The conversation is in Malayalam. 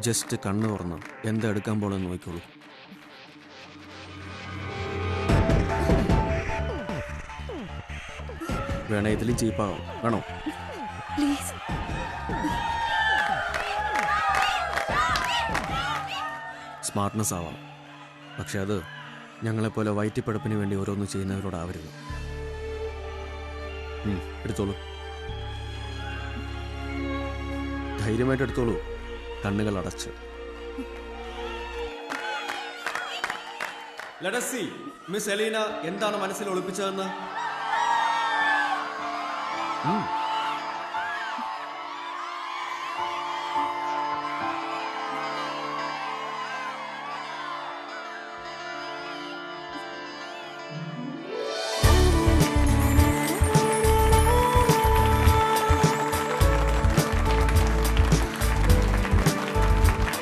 ജസ്റ്റ് കണ്ണു തുറന്ന് എന്താ എടുക്കാൻ പോണെന്ന് നോക്കിക്കോളൂ. വേണേ ഇതിലും ചീപ്പാകും. വേണോ? പ്ലീസ്. സ്മാർട്ട്നെസ് ആവാം. പക്ഷെ അത് ഞങ്ങളെപ്പോലെ വയറ്റിപ്പടപ്പിന് വേണ്ടി ഓരോന്ന് ചെയ്യുന്നവരോടാവരുത് എടുത്തോളൂ. ധൈര്യമായിട്ട് എടുത്തോളൂ. കണ്ണുകൾ അടച്ച് ലഡസി മിസ് എലീന എന്താണ് മനസ്സിൽ ഒളിപ്പിച്ചതെന്ന് Mm-hmm.